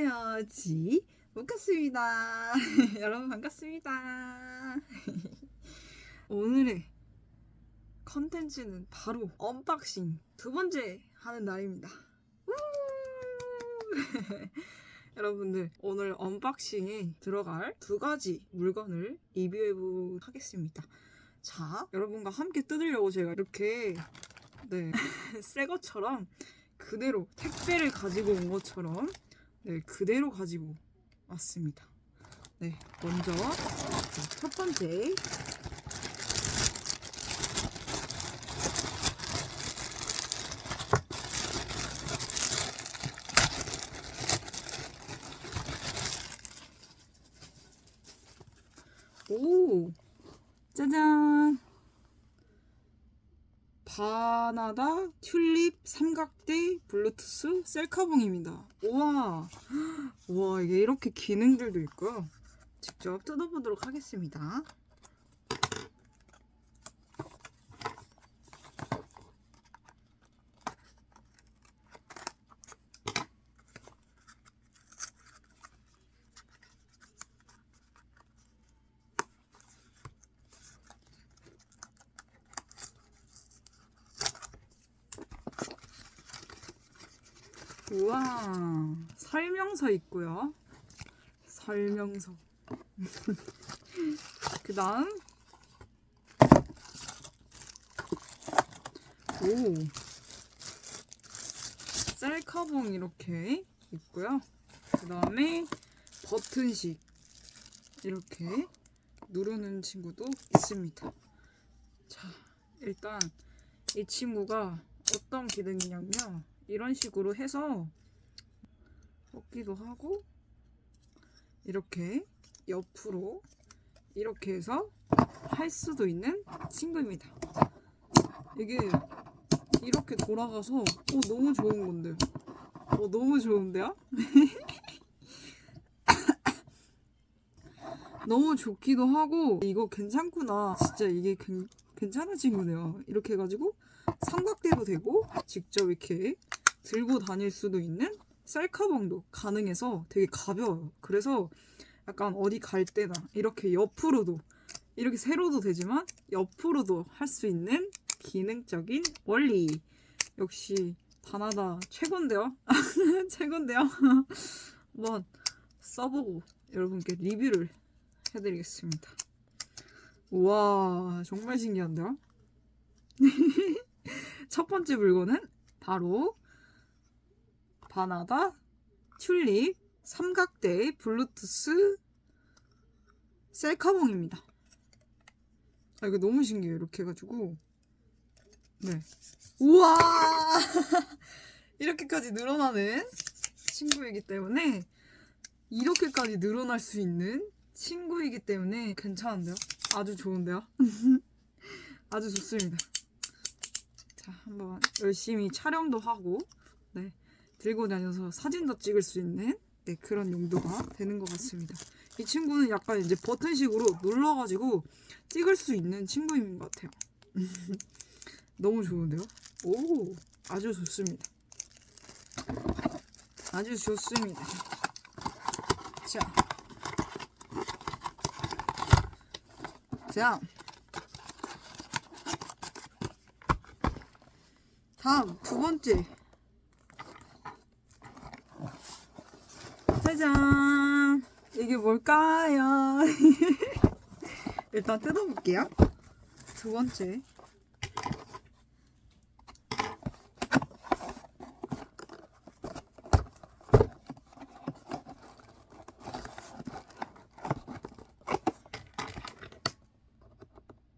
안녕하세요. 지 모카스입니다. 여러분 반갑습니다. 오늘의 컨텐츠는 바로 언박싱 두 번째 하는 날입니다. 우! 여러분들 오늘 언박싱에 들어갈 두 가지 물건을 리뷰해 하겠습니다. 자, 여러분과 함께 뜯으려고 제가 이렇게 네, 새 것처럼 그대로 택배를 가지고 온 것처럼 네, 그대로 가지고 왔습니다. 네, 먼저 자, 첫 번째 오 짜잔 바나다 튤립 삼각대 블루투스 셀카봉입니다. 우와, 우와 이게 이렇게 기능들도 있고요. 직접 뜯어보도록 하겠습니다. 우와, 설명서 있고요. 설명서. 그 다음, 오, 셀카봉 이렇게 있고요. 그 다음에 버튼식 이렇게 누르는 친구도 있습니다. 자, 일단 이 친구가 어떤 기능이냐면요. 이런 식으로 해서 꺾기도 하고 이렇게 옆으로 이렇게 해서 할 수도 있는 친구입니다. 이게 이렇게 돌아가서 어, 너무 좋은 건데 어, 너무 좋은데요? 너무 좋기도 하고 이거 괜찮구나 진짜 이게 괜- 괜찮은 친구네요 이렇게 해가지고 삼각대도 되고 직접 이렇게 들고 다닐 수도 있는 셀카봉도 가능해서 되게 가벼워요. 그래서 약간 어디 갈 때나 이렇게 옆으로도 이렇게 세로도 되지만 옆으로도 할 수 있는 기능적인 원리. 역시 바나다 최고인데요? 최고인데요? 한번 써보고 여러분께 리뷰를 해드리겠습니다. 우와 정말 신기한데요? 첫 번째 물건은 바로 바나다 튤립 삼각대 블루투스 셀카봉입니다. 아 이거 너무 신기해요. 이렇게 해가지고 네 우와 이렇게까지 늘어나는 친구이기 때문에 이렇게까지 늘어날 수 있는 친구이기 때문에 괜찮은데요? 아주 좋은데요? 아주 좋습니다. 자 한번 열심히 촬영도 하고 네 들고 다녀서 사진도 찍을 수 있는 네, 그런 용도가 되는 것 같습니다. 이 친구는 약간 이제 버튼식으로 눌러가지고 찍을 수 있는 친구인 것 같아요. 너무 좋은데요? 오, 아주 좋습니다. 아주 좋습니다. 자, 자, 다음 두 번째. 짜잔! 이게 뭘까요? 일단 뜯어볼게요. 두 번째.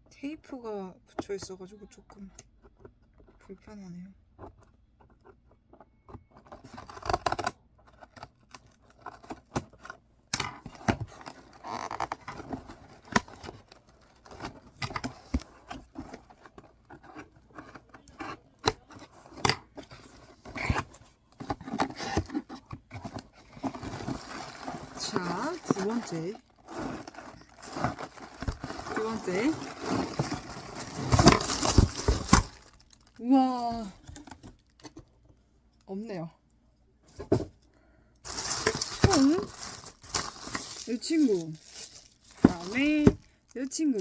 테이프가 붙여 있어가지고 조금 불편하네요. 자, 두 번째. 두 번째. 우와. 없네요. 이 친구. 그다음에 이 친구.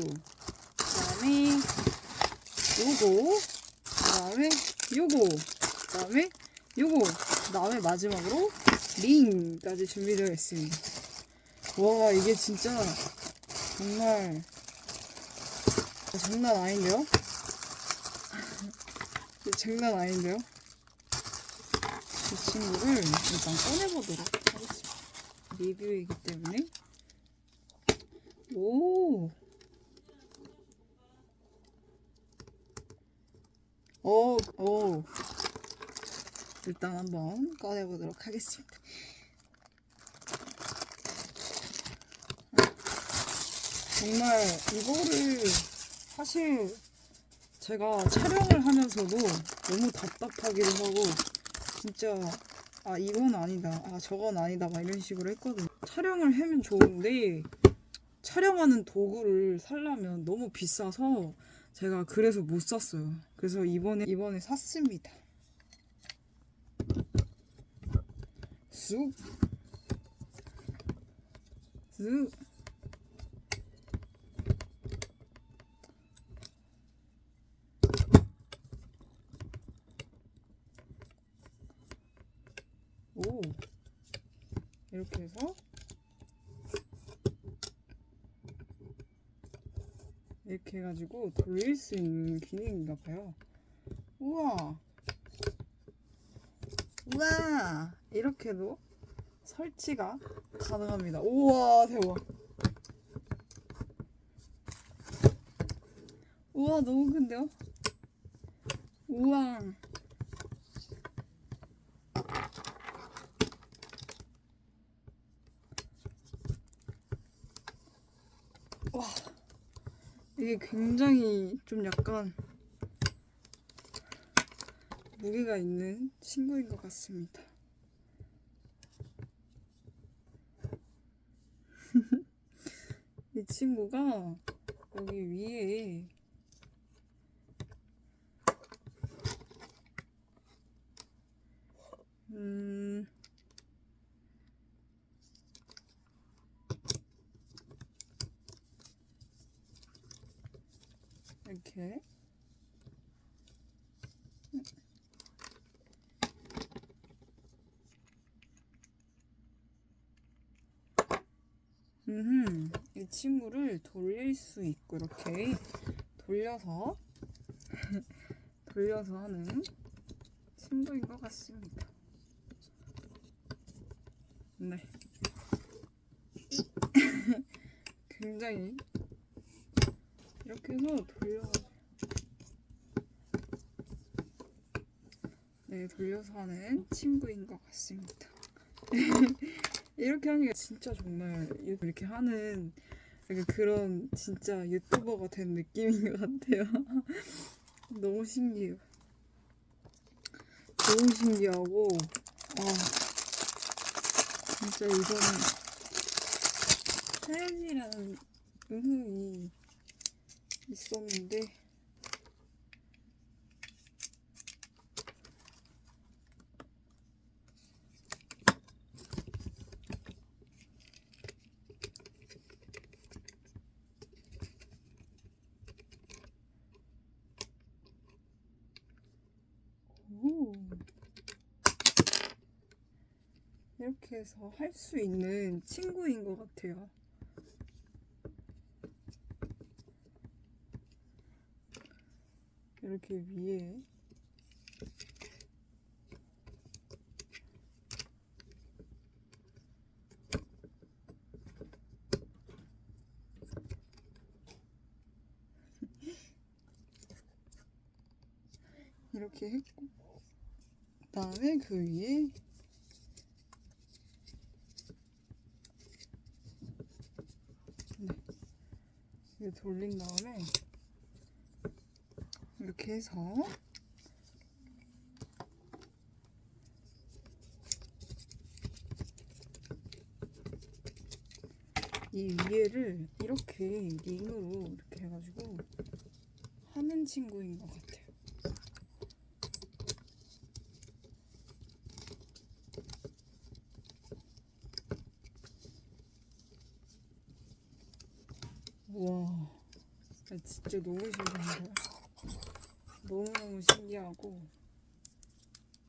그다음에 요거. 그다음에 요거. 그다음에 요거. 그다음에 마지막으로 링까지 준비되어 있습니다. 와 이게 진짜 정말 장난 아닌데요? 장난 아닌데요? 이 친구를 일단 꺼내보도록 하겠습니다. 리뷰이기 때문에 오. 오, 오. 일단 한번 꺼내보도록 하겠습니다. 정말 이거를 사실 제가 촬영을 하면서도 너무 답답하기도 하고 진짜 아 이건 아니다 아 저건 아니다 막 이런 식으로 했거든요. 촬영을 하면 좋은데 촬영하는 도구를 살려면 너무 비싸서 제가 그래서 못 샀어요. 그래서 이번에 이번에 샀습니다. 쑥. 쑥. 오. 이렇게 해서. 이렇게 해가지고 돌릴 수 있는 기능인가 봐요. 우와. 우와. 이렇게도 설치가 가능합니다. 우와 대박. 우와 너무 큰데요? 우와. 와 이게 굉장히 좀 약간 무게가 있는 친구인 것 같습니다. 이 친구가 여기 위에 이렇게 음, 이 친구를 돌릴 수 있고 이렇게 돌려서 돌려서 하는 친구인 것 같습니다. 네. 굉장히 이렇게 해서 돌려가지고 네 돌려서 하는 친구인 것 같습니다. 이렇게 하니까 진짜 정말 이렇게 하는 그런 진짜 유튜버가 된 느낌인 것 같아요. 너무 신기해요. 너무 신기하고 아 진짜 이거는 사연이라는 의문이 있었는데 오. 이렇게 해서 할 수 있는 친구인 것 같아요. 이렇게 위에 이렇게 했고 그 다음에 그 위에 네. 돌린 다음에 이렇게 해서 이 위에를 이렇게 링으로 이렇게 해가지고 하는 친구인 것 같아요. 와, 아, 진짜 너무 신기한데. 너무너무 신기하고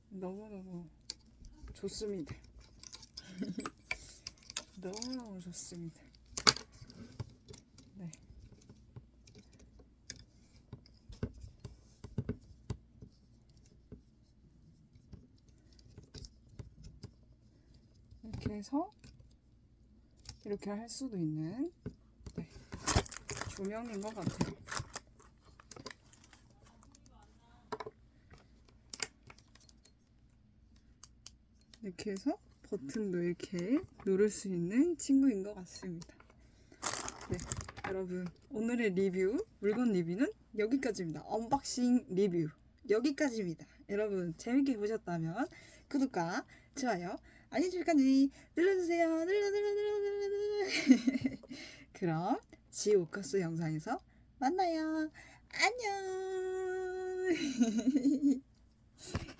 너무너무 좋습니다. 너무너무 좋습니다. 네. 이렇게 해서 이렇게 할 수도 있는 네, 조명인 것 같아요. 이렇게 해서 버튼도 이렇게 누를 수 있는 친구인 것 같습니다. 네, 여러분 오늘의 리뷰 물건 리뷰는 여기까지입니다. 언박싱 리뷰 여기까지입니다. 여러분 재밌게 보셨다면 구독과 좋아요 알림 설정까지 눌러주세요. 눌러 눌러 눌러 눌러 눌러. 그럼 지오커스 영상에서 만나요. 안녕.